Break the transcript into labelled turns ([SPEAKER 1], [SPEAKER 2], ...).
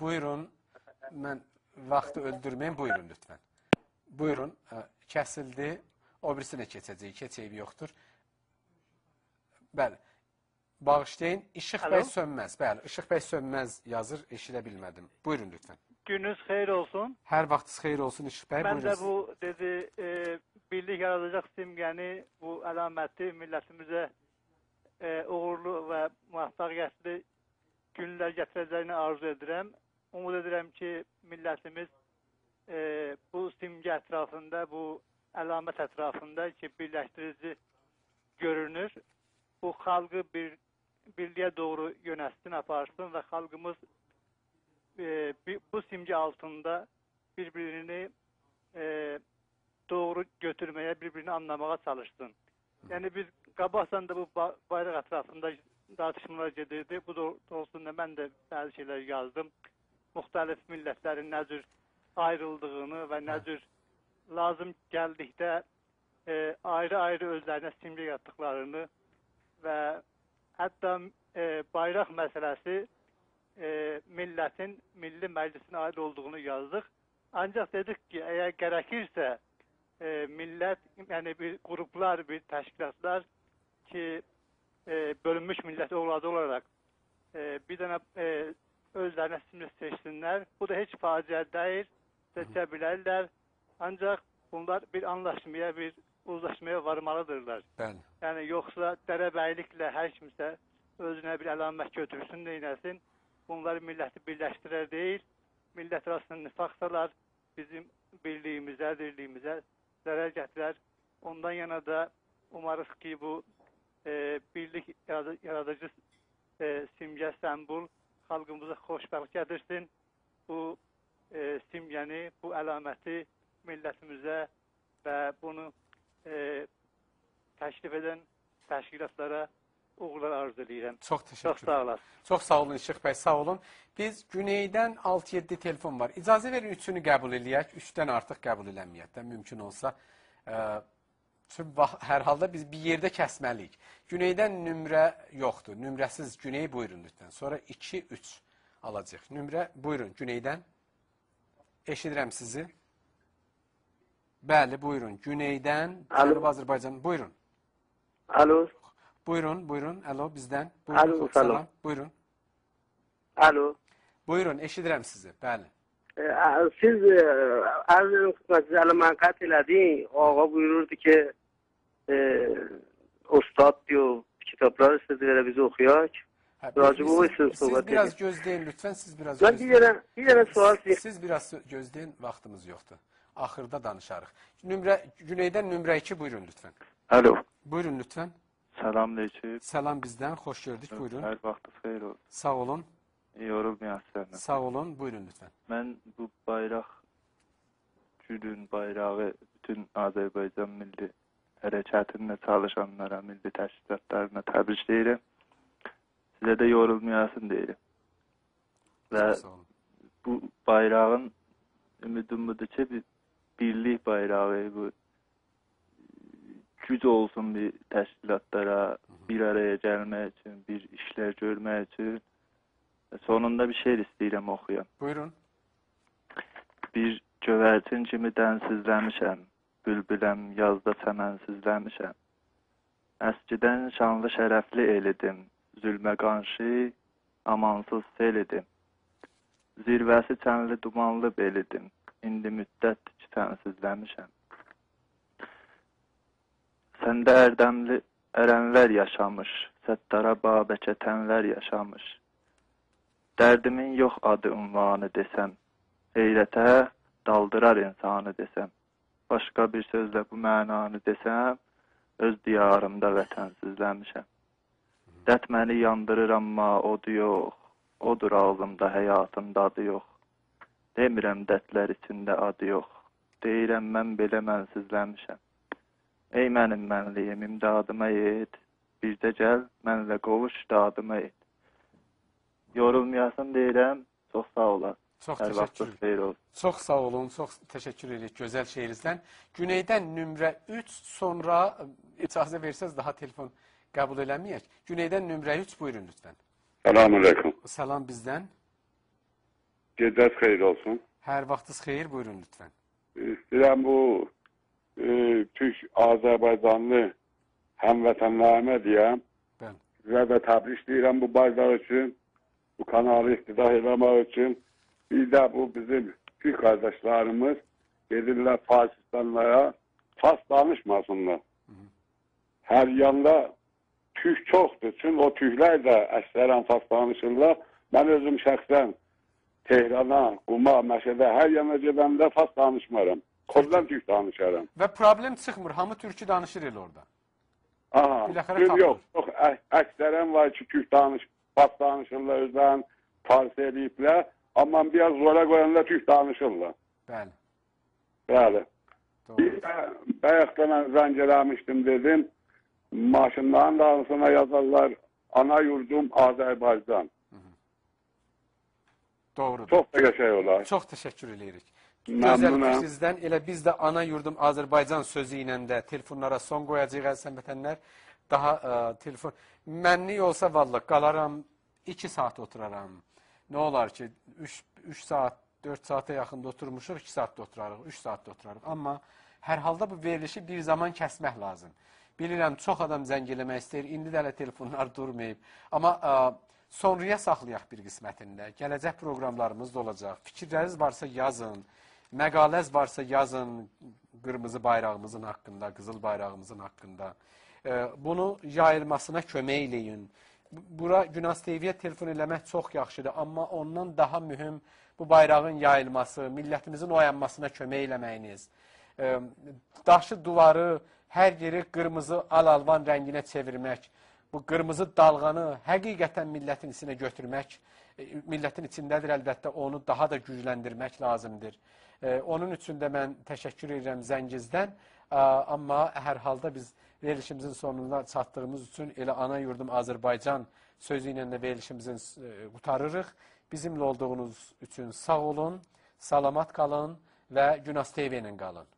[SPEAKER 1] Buyurun. Mən vaxtı öldürməyin, buyurun lütfən. Buyurun, kəsildi. O birisinə keçəcək, keçəyib yoxdur. Bəli. Bağışlayın, İşıq bəy sönməz. Bəli, İşıq bəy sönməz yazır, eşidə bilmədim. Buyurun lütfən.
[SPEAKER 2] Gününüz xeyir olsun.
[SPEAKER 1] Hər vaxtınız xeyir olsun İşıq bəy.
[SPEAKER 2] Ben de
[SPEAKER 1] Buyurun.
[SPEAKER 2] bu dedi e, birlik yaradacak simgeni, bu alameti milletimize e, uğurlu ve muvaffakiyetli günler getireceğini arzu ederim. Umut ederim ki milletimiz e, bu simge etrafında, bu alamet etrafında ki birleştirici görünür. Bu halkı bir birliğe doğru yönetsin, aparsın ve halkımız e, bu simge altında birbirini e, doğru götürmeye, birbirini anlamaya çalışsın. Yani biz Qabaqsan da bu ba- bayraq ətrafında tartışmalar gedirdi. Bu doğ- doğrultusunda mən də bəzi şeylər yazdım. Müxtəlif millətlərin nə cür ayrıldığını və nə cür lazım gəldikdə e, ayrı-ayrı özlərinə simgə yatdıqlarını və hətta e, bayraq məsələsi e, millətin, milli məclisin aid olduğunu yazdıq. Ancaq dedik ki, əgər gərəkirsə e, millət, yəni bir qruplar, bir təşkilatlar ki, e, bölünmüş millət övladı olaraq e, bir dənə e, özlərinə simli seçsinlər. Bu da heç faciə deyil, seçə bilərlər. Ancaq bunlar bir anlaşmaya, bir uzlaşmaya varmalıdırlar.
[SPEAKER 1] Bəli.
[SPEAKER 2] Yəni yoxsa dərəbəyliklə hər kimsə özünə bir əlamət götürsün, neynəsin? Bunlar milləti birləşdirər deyil. Millət arasında nifaq salar, bizim birliyimizə, dirliyimizə zərər gətirər. Ondan yana da umarıq ki, bu e, birlik yaradı- yaradıcı e, simgə, səmbol xalqımıza xoşbəxt gətirsin. Bu e, simgəni, bu əlaməti millətimizə və bunu e, təklif edən təşkilatlara uğurlar arzu edirəm.
[SPEAKER 1] Çox
[SPEAKER 2] Çox
[SPEAKER 1] təşəkkür
[SPEAKER 2] sağ olasın.
[SPEAKER 1] Çox sağ olun İşıq bəy, sağ olun. Biz Güneydən 6-7 telefon var. İcazə verin üçünü qəbul eləyək. Üçdən artıq qəbul eləməyək də mümkün olsa. Ə, vaxt- hər halda biz bir yerdə kəsməliyik. Güneydən nömrə yoxdur. Nömrəsiz Güney buyurun lütfən. Sonra 2 3 alacağıq. Nömrə buyurun Güneydən. Eşidirəm sizi. Bəli, buyurun. Güneydən. Cənubi Azərbaycan. Buyurun.
[SPEAKER 3] Alo,
[SPEAKER 1] Buyurun, buyurun. Alo bizdən. Buyurun.
[SPEAKER 3] Alo, salam.
[SPEAKER 1] Buyurun.
[SPEAKER 3] alo.
[SPEAKER 1] Buyurun, eşidirəm sizi. Bəli.
[SPEAKER 3] Siz e, arz kısmetse alamankat elədin. Ağa buyururdu ki e, ustad diyor kitaplar istediler bizi okuyak. Racı
[SPEAKER 1] biz-
[SPEAKER 3] bu
[SPEAKER 1] siz,
[SPEAKER 3] için
[SPEAKER 1] siz
[SPEAKER 3] sohbet
[SPEAKER 1] biraz
[SPEAKER 3] edin.
[SPEAKER 1] gözləyin lütfən, siz biraz
[SPEAKER 3] Ben bir
[SPEAKER 1] gözləyin.
[SPEAKER 3] yere, bir yere sual
[SPEAKER 1] Siz, siz biraz gözləyin, vaxtımız yoxdur. Axırda danışarıq. Nömrə Güneydən nömrə 2 buyurun lütfən.
[SPEAKER 4] Alo.
[SPEAKER 1] Buyurun lütfən.
[SPEAKER 4] Selamünaleyküm.
[SPEAKER 1] Salam bizdən, xoş gördük. Buyurun.
[SPEAKER 4] Her vaxtınız xeyir olsun.
[SPEAKER 1] Sağ olun.
[SPEAKER 4] Yorulmayasınız.
[SPEAKER 1] Sağ olun. Buyurun lütfən.
[SPEAKER 4] Mən bu bayraq günün bayrağı bütün Azərbaycan milli hərəkatında çalışanlara, milli təşkilatlarına təbrikləyirəm. Sizə də yorulmayasın deyirəm. Və bu bayrağın ümidim budur ki bir birlik bayrağı bu güc olsun bir təşkilatlara bir araya gəlmək üçün, bir işlər görmək üçün. Sonunda bir şeir istəyirəm oxuyam.
[SPEAKER 1] Buyurun.
[SPEAKER 4] Bir gövərçin kimi dənsizləmişəm, bülbüləm yazda çəmənsizləmişəm. Əskidən şanlı şərəfli el idim, zülmə qarşı amansız sel idim. Zirvəsi çənli dumanlı bel idim, indi müddət ki sənsizləmişəm. Səndə ərdəmli ərənlər yaşamış, səttara babəkətənlər yaşamış. Dərdimin yox adı ünvanı desəm, heyrətə daldırar insanı desəm. Başqa bir sözlə bu mənanı desəm, öz diyarımda vətənsizləmişəm. Dət məni yandırır amma odu yox, odur ağzımda həyatımda adı yox. Demirəm dətlər içində adı yox, deyirəm mən belə mənsizləmişəm. Ey mənim mənliyim, imdadıma yet, bircə gəl, mənlə qovuş dadıma et. Yorulmayasın deyirəm, çox sağ olasın.
[SPEAKER 1] Çox
[SPEAKER 4] Hər
[SPEAKER 1] təşəkkür
[SPEAKER 4] xeyir olsun.
[SPEAKER 1] Çox sağ olun, çox təşəkkür edirik gözəl şeirinizdən. Güneydən nömrə 3, sonra ə, icazə versəz daha telefon qəbul eləməyək. Güneydən nömrə 3 buyurun lütfən.
[SPEAKER 5] Selamun Aleyküm.
[SPEAKER 1] Salam bizdən.
[SPEAKER 5] Gecəz xeyir olsun.
[SPEAKER 1] Hər vaxtınız xeyir, buyurun lütfən.
[SPEAKER 5] İstəyirəm bu e, Türk Azərbaycanlı həmvətənlərimə deyəm.
[SPEAKER 1] Bəli.
[SPEAKER 5] Sizə də təbrik edirəm bu bayraq üçün, bu kanalı istidah eləmək üçün. Bir də bu bizim Türk qardaşlarımız gedirlər Pakistanlara, fas danışmasınlar. Hər yanda Türk çoxdur. Çünki o Türklər də əksərən fas danışırlar. Mən özüm şəxsən Tehrana, Quma, Məşədə hər yana gedəndə fas danışmaram. Koddan Türk danışaram.
[SPEAKER 1] Və problem çıxmır, hamı türkü danışır elə orada.
[SPEAKER 5] Aha. Yox, ə- əksərən var ki, Türk danış, fas danışırlar, özlərini fars eləyiblər. Amma biraz zora qoyanda Türk danışırlar.
[SPEAKER 1] Bəli,
[SPEAKER 5] Bəli. də bayaqda mən zəng eləmişdim dedim. Maşınların dağısına yazarlar ana yurdum Azərbaycan.
[SPEAKER 1] Doğrudur.
[SPEAKER 5] Çox da qəşəng olar.
[SPEAKER 1] Çox təşəkkür edirik. Gözəl sizdən elə biz də ana yurdum Azərbaycan sözü ilə də telefonlara son qoyacağıq əziz həmvətənlər. Daha ə, telefon mənlik olsa valla qalaram 2 saat oturaram. Nə olar ki 3 3 saat 4 saata yaxında oturmuşuq, 2 saatda oturarıq, 3 saatda oturarıq. Amma hər halda bu verilişi bir zaman kəsmək lazım. Bilirəm çox adam zəng eləmək istəyir. İndi də hələ telefonlar durmayıb. Amma ə, sonraya saxlayaq bir qismətində. Gələcək proqramlarımız da olacaq. Fikirləriniz varsa yazın. Məqaləz varsa yazın qırmızı bayrağımızın haqqında, qızıl bayrağımızın haqqında. Bunu yayılmasına kömək eləyin. Bura Günas TV-yə telefon eləmək çox yaxşıdır, amma ondan daha mühüm bu bayrağın yayılması, millətimizin oyanmasına kömək eləməyiniz. Daşı duvarı, hər yeri qırmızı al-alvan rənginə çevirmək, bu qırmızı dalğanı həqiqətən millətin içinə götürmək, e, millətin içindədir əlbəttə, onu daha da gücləndirmək lazımdır. Onun üçün də mən təşəkkür edirəm Zəngizdən, amma hər halda biz verilişimizin sonuna çatdığımız üçün elə ana yurdum Azərbaycan sözü ilə də verilişimizin e, qutarırıq. Bizimlə olduğunuz üçün sağ olun, salamat qalın və Günas TV ilə qalın.